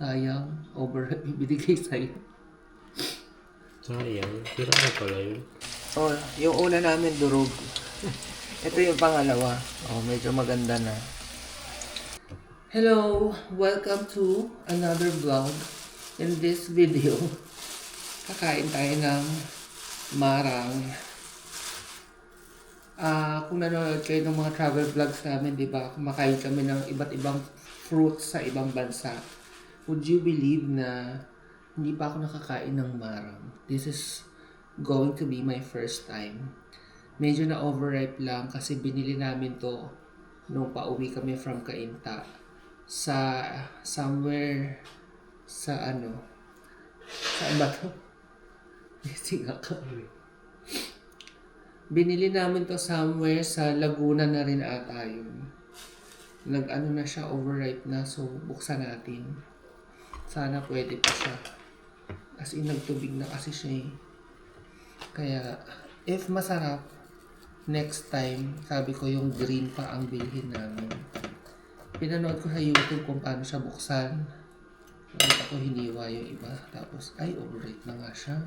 Sayang, over binigay sa'yo. Sayang. Sira na pala yun. Oh, yung una namin durog. Ito yung pangalawa. Oh, medyo maganda na. Hello, welcome to another vlog. In this video, kakain tayo ng marang. Ah, kung nanonood kayo ng mga travel vlogs namin, di ba, kumakain kami ng iba't ibang fruits sa ibang bansa. Would you believe na hindi pa ako nakakain ng marang? This is going to be my first time. Medyo na overripe lang kasi binili namin to nung pauwi kami from Cainta sa somewhere sa ano saan ba to? Missing ako. Binili namin to somewhere sa Laguna na rin ata yun. Nag-ano na siya, overripe na. So, buksan natin. Sana pwede pa siya. As in, nagtubig na kasi siya eh. Kaya, if masarap, next time, sabi ko yung green pa ang bilhin namin. Pinanood ko sa YouTube kung paano siya buksan. Nakita ko hiniwa yung iba. Tapos, ay, overripe na nga siya.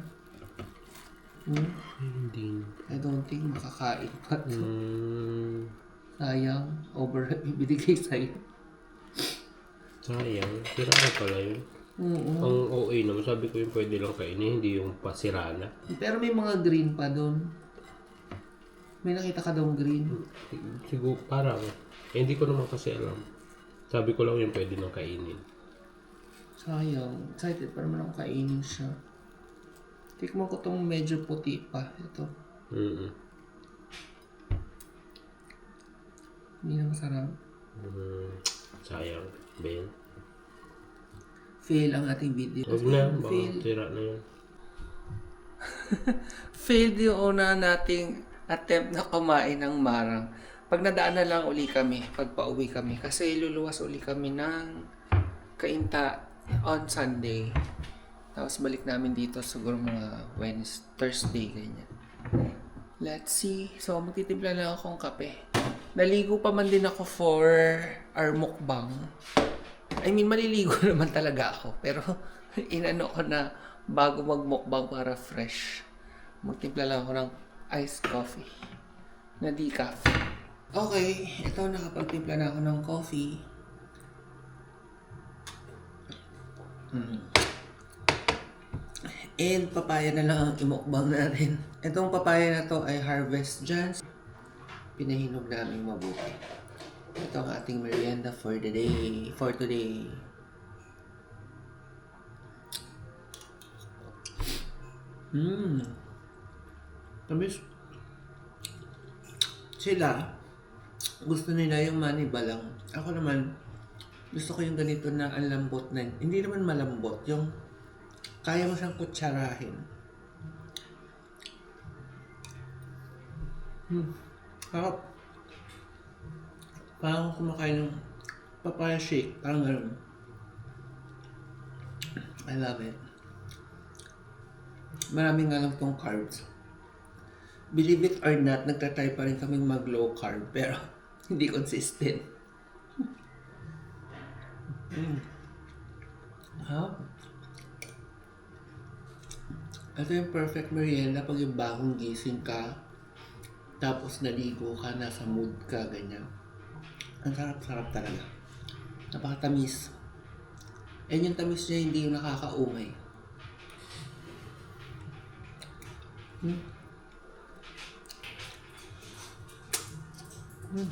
Hmm? Hindi. I don't think makakain pa to. Hmm. Sayang, overripe yung binigay sa'yo. Sayang. Sira na pala yun. Oo. Ang OA naman, sabi ko yung pwede lang kainin, hindi yung pasira na. Pero may mga green pa doon. May nakita ka daw green. Siguro, parang, eh, hindi ko naman kasi alam. Sabi ko lang yung pwede lang kainin. Sayang. Excited pa naman ako kainin siya. Tikman ko tong medyo puti pa. Ito. Mm Hindi na masarap. Hmm. Sayang. Ben. Fail ang ating video. Huwag na, baka Fail. sira na yun. Failed yung una nating attempt na kumain ng marang. Pag nadaan na lang uli kami, pag pauwi kami. Kasi luluwas uli kami ng Kainta on Sunday. Tapos balik namin dito siguro mga Wednesday, Thursday, ganyan. Let's see. So, magtitimpla lang akong kape. Naligo pa man din ako for our mukbang. I mean, maliligo naman talaga ako. Pero, inano ko na bago magmukbang para fresh. Magtimpla lang ako ng iced coffee. Na decaf. Okay, ito nakapagtimpla na ako ng coffee. Mm. And papaya na lang ang imukbang natin. Itong papaya na to ay Harvest Jans. Pinahinog namin mabuti. Ito ang ating merienda for the day, for today. Mmm. Tamis. Sila, gusto nila yung maniba. Ako naman, gusto ko yung ganito na ang lambot na, hindi naman malambot, yung kaya mo siyang kutsarahin. Hmm. Sarap. Parang kumakain ng papaya shake. Parang ganun. I love it. Maraming nga lang tong carbs. Believe it or not, nagtatry pa rin kaming mag low carb. Pero, hindi consistent. mm. Ha? Ito yung perfect merienda pag yung bagong gising ka, tapos naligo ka, nasa mood ka, ganyan. Ang sarap-sarap talaga. Napakatamis. And yung tamis niya hindi yung nakakaumay. Hmm. Hmm.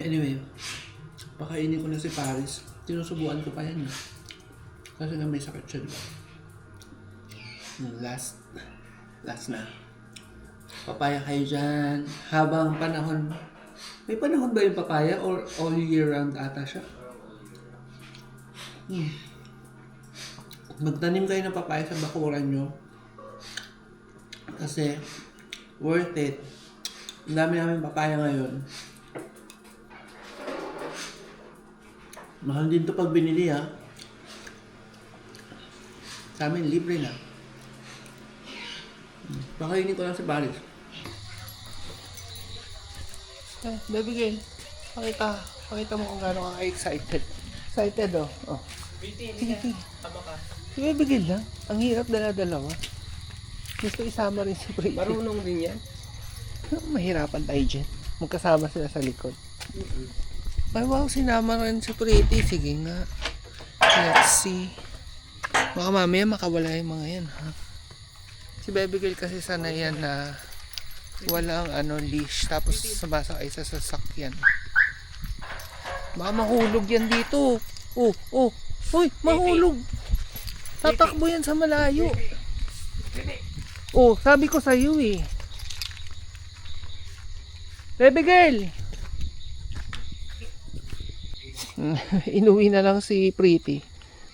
Anyway, pakainin ko na si Paris. Sinusubuan ko pa yan. Kasi nga may sakit siya, di ba? Hmm, Last, last na. Papaya kayo dyan. Habang panahon, may panahon ba yung papaya or all year round ata siya? Hmm. Magtanim kayo ng papaya sa bakuran nyo. Kasi, worth it. Ang dami namin papaya ngayon. Mahal din to pag binili ha. Sa amin, libre na. Pakainin ko lang sa Paris. Eh, baby girl. Pakita. Pakita mo kung gaano ka excited. Excited oh. oh. Pretty, Sige, sige. Tama ka. Si baby girl lang. Ang hirap dala-dalawa. Gusto isama rin si Pretty. Marunong din yan. Mahirapan tayo dyan. Magkasama sila sa likod. Ay, wow, sinama rin si Pretty. Sige nga. Let's see. Baka mamaya makawala yung mga yan, ha? Si baby girl kasi sana yan na walang ano, leash. Tapos sumasakay sa sasakyan. Baka mahulog yan dito. Oh, oh. Uy, mahulog. Tatakbo yan sa malayo. Oh, sabi ko sa iyo eh. Baby girl! Inuwi na lang si Pretty.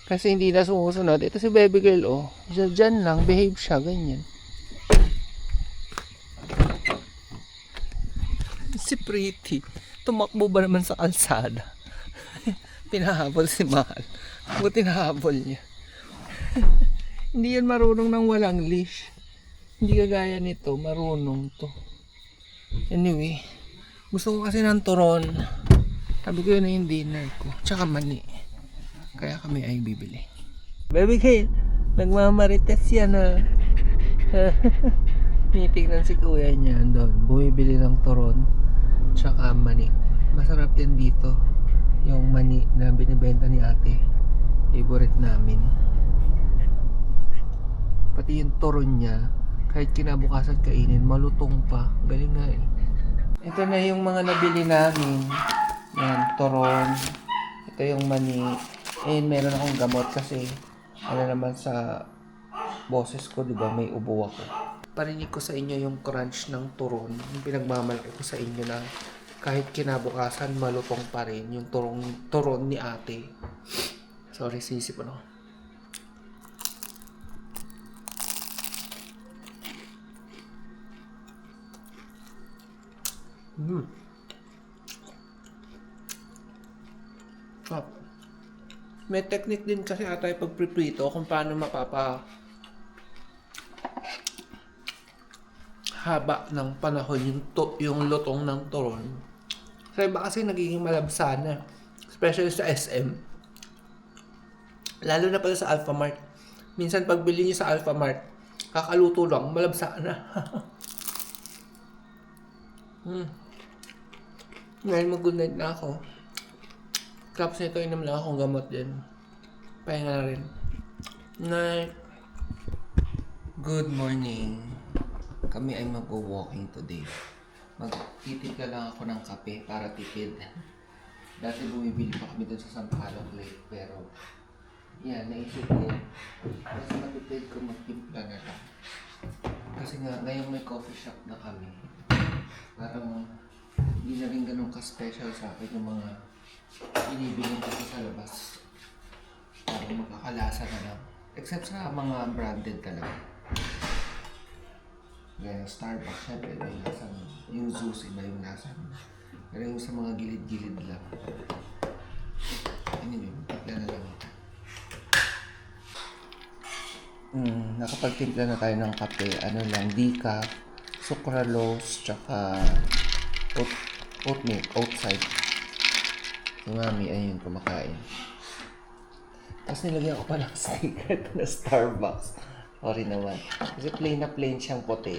Kasi hindi na sumusunod. Ito si baby girl, oh. Diyan, dyan lang, behave siya, ganyan. Si Pretty, tumakbo ba naman sa kalsada? Pinahabol si Mahal. Buti nahabol niya. hindi yan marunong ng walang leash. Hindi kagaya nito, marunong to. Anyway, gusto ko kasi ng turon. Sabi ko yun na yung dinner ko. Tsaka mani. Kaya kami ay bibili. Baby Kale, nagmamarites yan ha. Tinitignan si kuya niya doon. Bumibili ng turon. Tsaka mani. Masarap yan dito. Yung mani na binibenta ni ate. Favorite namin. Pati yung turon niya, kahit kinabukasan kainin, malutong pa. Galing nga eh. Ito na yung mga nabili namin. Yan, toron. Ito yung mani. Eh, meron akong gamot kasi ano naman sa boses ko, di ba, may ubo ako. Parinig ko sa inyo yung crunch ng turon. Yung pinagmamalaki ko sa inyo na kahit kinabukasan, malutong pa rin yung turon, turon ni ate. Sorry, sisip ano. Mm. Sarap. May technique din kasi ata yung pagpriprito kung paano mapapa haba ng panahon yung, to, yung lutong ng turon. Sa iba kasi nagiging malabsana. Especially sa SM. Lalo na pala sa Alphamart. Minsan pagbili niyo sa Alphamart, kakaluto lang, malabsana. hmm. Ngayon mag-good na ako. Tapos nito inom lang akong gamot din. Pahinga na rin. Night. Good morning. Kami ay mag-walking today. Magtitipla lang ako ng kape para tipid. Dati bumibili pa kami dun sa Sampaloc Lake pero yan, naisip ko mas matipid ko magtimpla na lang. Kasi nga, ngayon may coffee shop na kami. Parang hindi na rin ganun ka-special sa akin yung mga inibilin ko sa labas. Parang magkakalasa na lang. Except sa mga branded talaga. Gaya Starbucks, syempre may lasa. Yung Zeus, iba yung lasa. Pero yung sa mga gilid-gilid lang. Anyway, magtimpla na lang ito. Mm, nakapagtimpla na tayo ng kape. Ano lang, decaf, sucralose, tsaka oat, oat milk, outside. Si mami, ayun, kumakain. Tapos nilagyan ko pa ng sticker na Starbucks. Sorry naman. Kasi plain na plain siyang puti.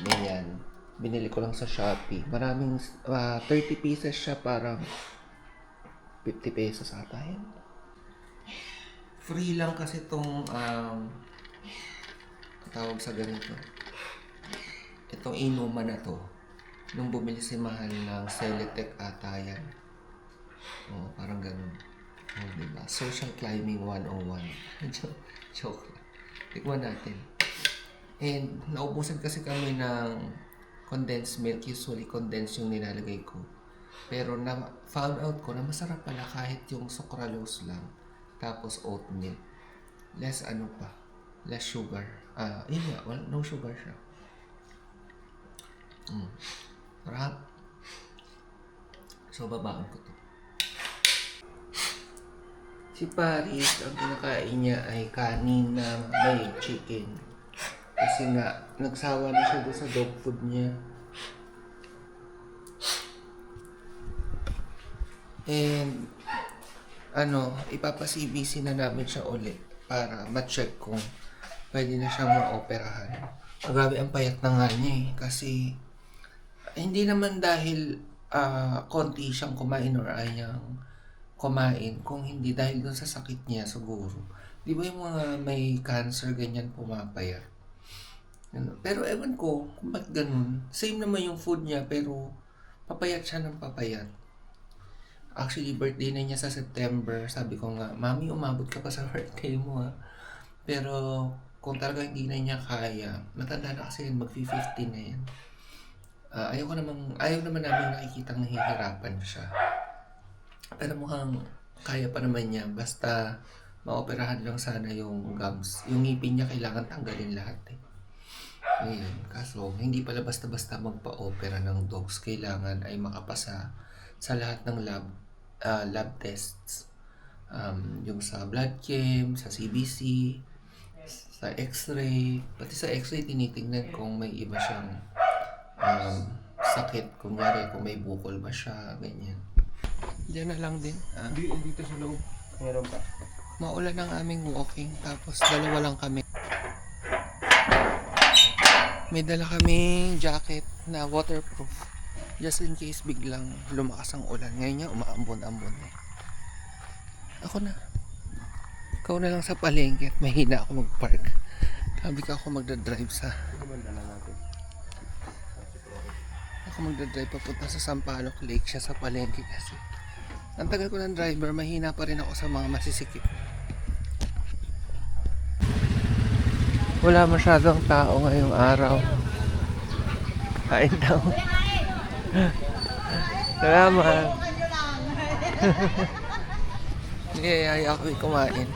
Ganyan. Binili ko lang sa Shopee. Maraming, ah, 30 pieces siya, parang 50 pesos ata yun. Free lang kasi itong, um, tawag sa ganito. Itong inuman na to. Nung bumili si Mahal ng Celetec ata yan. Oo, parang ganun. Oh, diba? Social Climbing 101. joke, joke lang. Tikman natin. And, naubusan kasi kami ng condensed milk. Usually, condensed yung nilalagay ko. Pero, na found out ko na masarap pala kahit yung sucralose lang. Tapos, oat milk. Less ano pa. Less sugar. Ah, yun nga. Well, no sugar siya. Mm. Sarap. So, babaan ko to. Si Paris, ang kinakain niya ay kanin na may chicken. Kasi nga, nagsawa na siya doon sa dog food niya. And, ano, ipapa-CBC na namin siya ulit para ma-check kung pwede na siyang ma-operahan. Grabe ang payat na nga niya eh. Kasi, hindi naman dahil ah, konti siyang kumain or ayaw kumain, kung hindi dahil dun sa sakit niya siguro. Di ba yung mga may cancer, ganyan pumapayat? Ano, Pero ewan ko kung ba't ganun. Same naman yung food niya, pero papayat siya ng papayat. Actually, birthday na niya sa September. Sabi ko nga, Mami, umabot ka pa sa birthday mo ha. Pero kung talaga hindi na niya kaya, matanda na kasi yun, mag-50 na yan. Ah, ayaw ko namang, ayaw naman namin nakikita nahihirapan siya. Pero mukhang kaya pa naman niya. Basta maoperahan lang sana yung gums. Yung ngipin niya kailangan tanggalin lahat eh. Ayun. Kaso, hindi pala basta-basta magpa-opera ng dogs. Kailangan ay makapasa sa lahat ng lab ah, lab tests. Um, yung sa blood chem, sa CBC, sa x-ray. Pati sa x-ray, tinitingnan kung may iba siyang um, sakit. Kunyari, kung may bukol ba siya, ganyan. Diyan na lang din. Ah. Hindi, dito sa loob. Meron pa. Maulan ang aming walking, tapos dalawa lang kami. May dala kaming jacket na waterproof. Just in case biglang lumakas ang ulan. Ngayon nga, umaambon-ambon eh. Ako na. Ikaw na lang sa palengke at mahina ako mag-park. Sabi ka ako magdadrive sa... Ako magdadrive papunta sa Sampaloc Lake siya sa palengke kasi. Ang tagal ko ng driver, mahina pa rin ako sa mga masisikip. Wala masyadong tao ngayong araw. Kain daw. Salamat. Niyayaya ako kumain.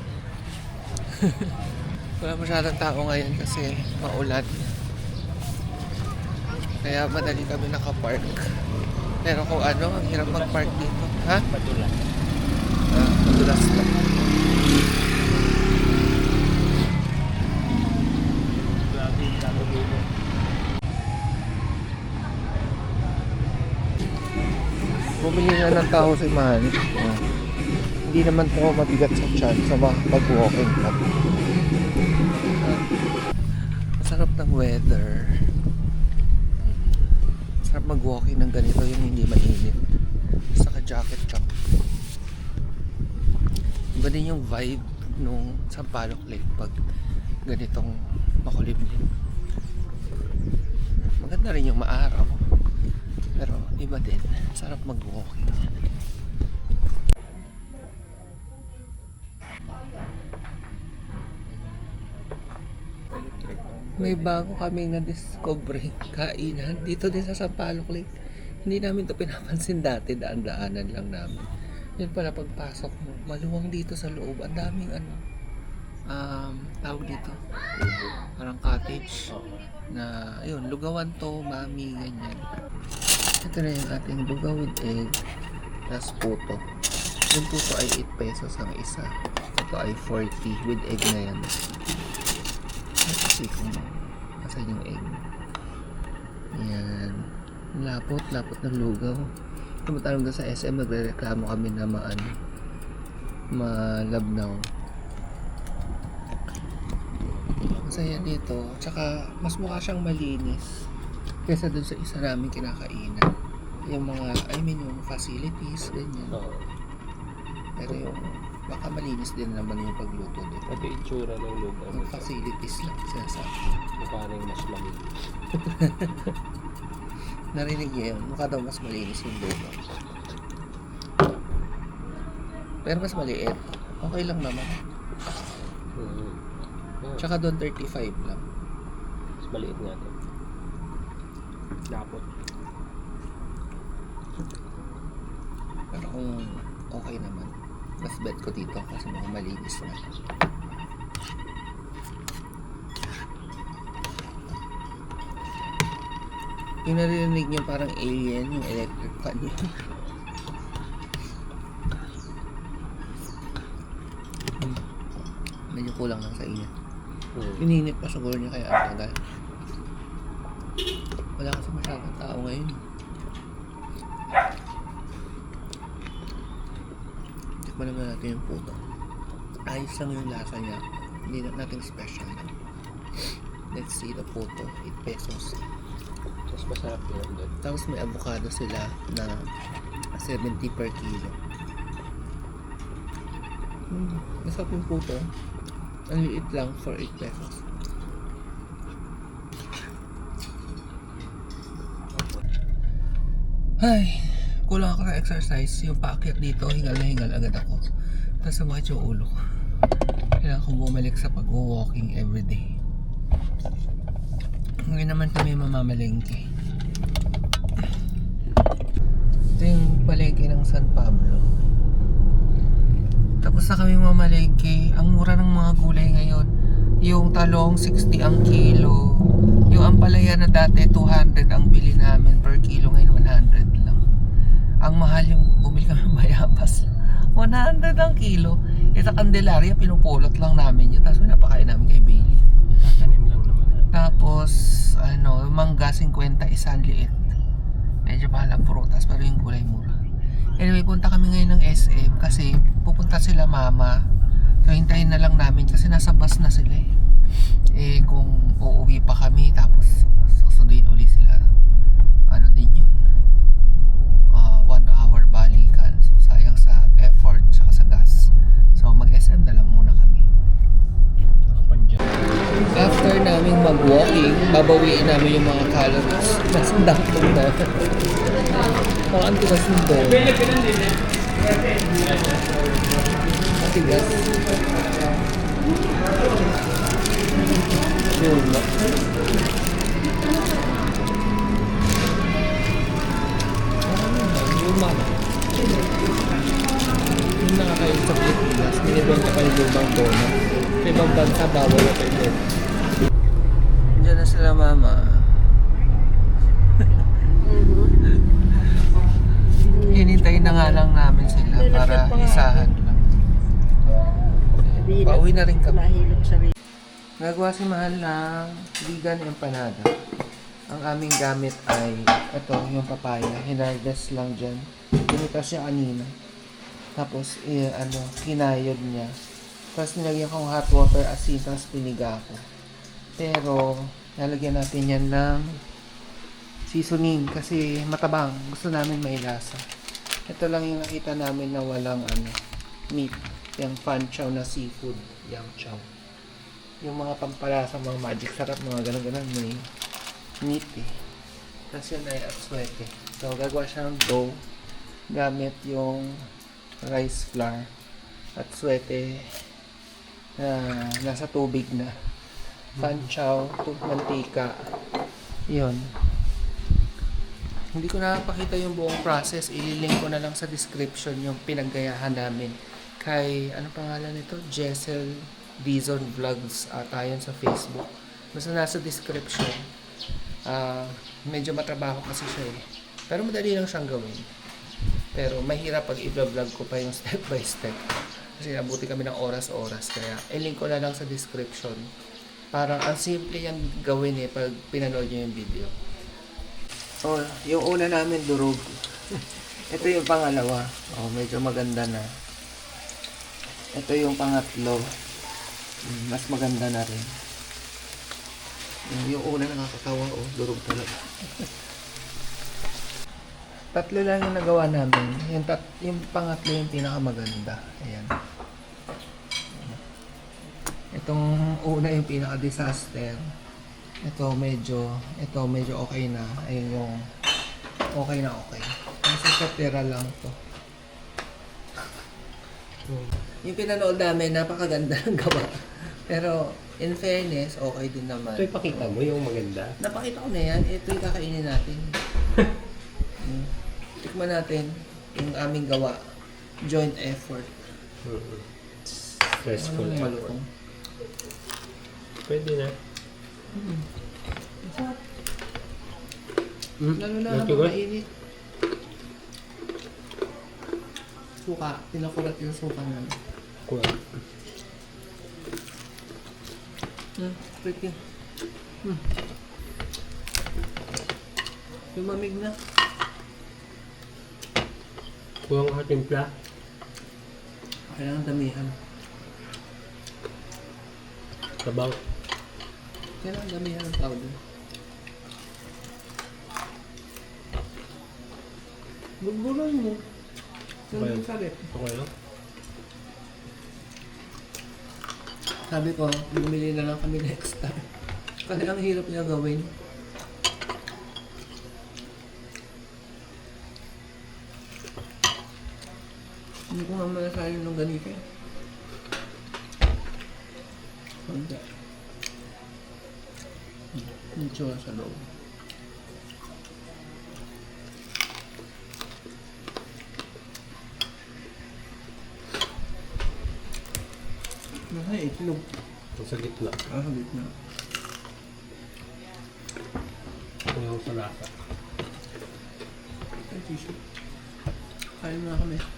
Wala masyadong tao ngayon kasi maulan. Kaya madali kami nakapark. Pero kung ano, ang hirap mag-park dito. Ha? Patulan. Ah, madulas lang. Bumili nga ng tao si Manny. Ah. Hindi naman po ako mabigat sa tiyan sa makapag-walking ka. Ah. Masarap ng weather. Masarap mag-walking ng ganito yung hindi mainit. Saka jacket chop. Iba din yung vibe nung Sampaloc Lake pag ganitong makulimlim. Maganda rin yung maaraw. Pero iba din. Sarap mag-walking. May bago kami na-discover kainan dito din sa Sampaloc Lake. Hindi namin to pinapansin dati, daan-daanan lang namin. Yun pala pagpasok mo, maluwang dito sa loob. Ang daming ano, um, tawag dito, parang cottage na, yun, lugawan to, mami, ganyan. Ito na yung ating lugaw with egg, plus puto. Yung puto ay 8 pesos ang isa. Ito ay 40 with egg na yan. See kung asan yung egg. Yan. Lapot, lapot ng lugaw. Tumatanong doon sa SM, nagre-reklamo kami na maano, malabnaw. Masaya dito. Tsaka, mas mukha siyang malinis. Kesa dun sa isa namin kinakainan. Yung mga, I mean, yung facilities, ganyan. Pero yung, baka malinis din naman yung pagluto doon. Yung itsura ng lugar. Yung facilities lang sinasabi. Mukha rin mas lamig. Narinig niya yun. Mukha daw mas malinis yung luto. Pero mas maliit. Okay lang naman. Mm. Oh, Tsaka doon 35 lang. mas maliit nga ito. Dapat. Pero kung okay naman, mas bet ko dito kasi mga malinis na. Yung narinig niyo parang alien, yung electric fan. Hmm. Medyo kulang lang sa inyo. Mm. Ininit pa siguro niya kaya ang tagal. Wala kasi masyadong tao ngayon. Tikman naman natin yung puto. Ayos lang yung lasa niya. Hindi na natin special. Let's see the puto. 8 pesos. Mas masarap yun doon. Tapos may avocado sila na 70 per kilo. Hmm, masarap yung puto. Ang liit lang for 8 pesos. Ay, kulang ako ng exercise. Yung paakyat dito, hingal na hingal agad ako. Tapos sumakit yung ulo ko. Kailangan kong bumalik sa pag-walking everyday. Ngayon naman kami mamamalengke. Ito yung palengke ng San Pablo. Tapos na kami mamalengke. Ang mura ng mga gulay ngayon. Yung talong 60 ang kilo. Yung ampalaya na dati 200 ang bili namin per kilo ngayon 100 lang. Ang mahal yung bumili kami ng bayabas. 100 ang kilo. Eh sa Candelaria pinupulot lang namin yun. Tapos pinapakain namin kay Bailey. Tatanim lang naman. Tapos, ano, yung mangga 50 isang liit. Medyo mahal ang prutas pero yung gulay mura. Anyway, punta kami ngayon ng SM kasi pupunta sila mama. So, hintayin na lang namin kasi nasa bus na sila eh. Eh, kung uuwi pa kami tapos susunduin uli babawiin namin yung mga calories. Mas dakot na. Mga antigas ng doon. Matigas. Yun na. Yung mama. Yung nakakain sa Pilipinas, binibenta pa yung lumang dono. Sa ibang bansa, bawal na pwede. Diyan na sila mama. Hinintay na nga lang namin sila para isahan lang. Pauwi na rin kami. Nagawa si Mahal ng vegan empanada. Ang aming gamit ay ito, yung papaya. Hinarvest lang dyan. Pinitas siya kanina. Tapos, eh, ano, kinayod niya. Tapos nilagyan kong hot water asin, tapos piniga ko. Pero, lalagyan natin yan ng seasoning kasi matabang. Gusto namin may lasa. Ito lang yung nakita namin na walang ano, meat. Yung fan chow na seafood. Yang chow yung mga pampalasa, mga magic sarap, mga ganun-ganun, may meat eh. Tapos yun ay aswete. So, gagawa siya ng dough gamit yung rice flour at swete na nasa tubig na. Fan chow, tub mantika. Yun. Hindi ko nakapakita yung buong process. Ililink ko na lang sa description yung pinaggayahan namin kay, ano pangalan nito? Jessel Dizon Vlogs ata yun sa Facebook. Basta nasa description. Ah, medyo matrabaho kasi siya eh. Pero madali lang siyang gawin. Pero mahirap pag i-vlog ko pa yung step by step. Kasi nabuti kami ng oras-oras. Kaya i-link ko na lang sa description. Parang ang simple yan gawin eh pag pinanood nyo yung video. Oh, yung una namin durog. Ito yung pangalawa. Oh, medyo maganda na. Ito yung pangatlo. Mm, Mas maganda na rin. Yung- Yung una nakakatawa, oh, durog talaga. Tatlo lang yung nagawa namin. Yung, tat, yung pangatlo yung pinakamaganda. Ayan. Itong una yung pinaka-disaster. Ito medyo, ito medyo okay na. Ayun yung okay na okay. Kasi katira lang to. Yung pinanood namin, napakaganda ng gawa. Pero, in fairness, okay din naman. Ito ipakita mo yung maganda. Napakita ko na yan. Ito yung kakainin natin. Hmm. Tikman natin yung aming gawa. Joint effort. Mm-hmm. Stressful Ano effort. Pwede na. Mm. Lalo na Not habang mainit. Suka. Pinakulat yung suka namin. Kuha. Hmm, pretty. Hmm. Lumamig na. Kuha ang timpla. Kailangan damihan. Sabaw. Kailangan damihan ng powder. Bugbulan mo. Saan sabi? Okay lang. Sabi ko, bumili na lang kami next time. Kasi ang hirap niya gawin. Hindi ko nga malasayan ng ganito eh. Yung tsura sa loob. Nasa itlog. Sa gitna. Ah, sa gitna. Ito yung sa lasa. Ay, tissue. Kain na kami.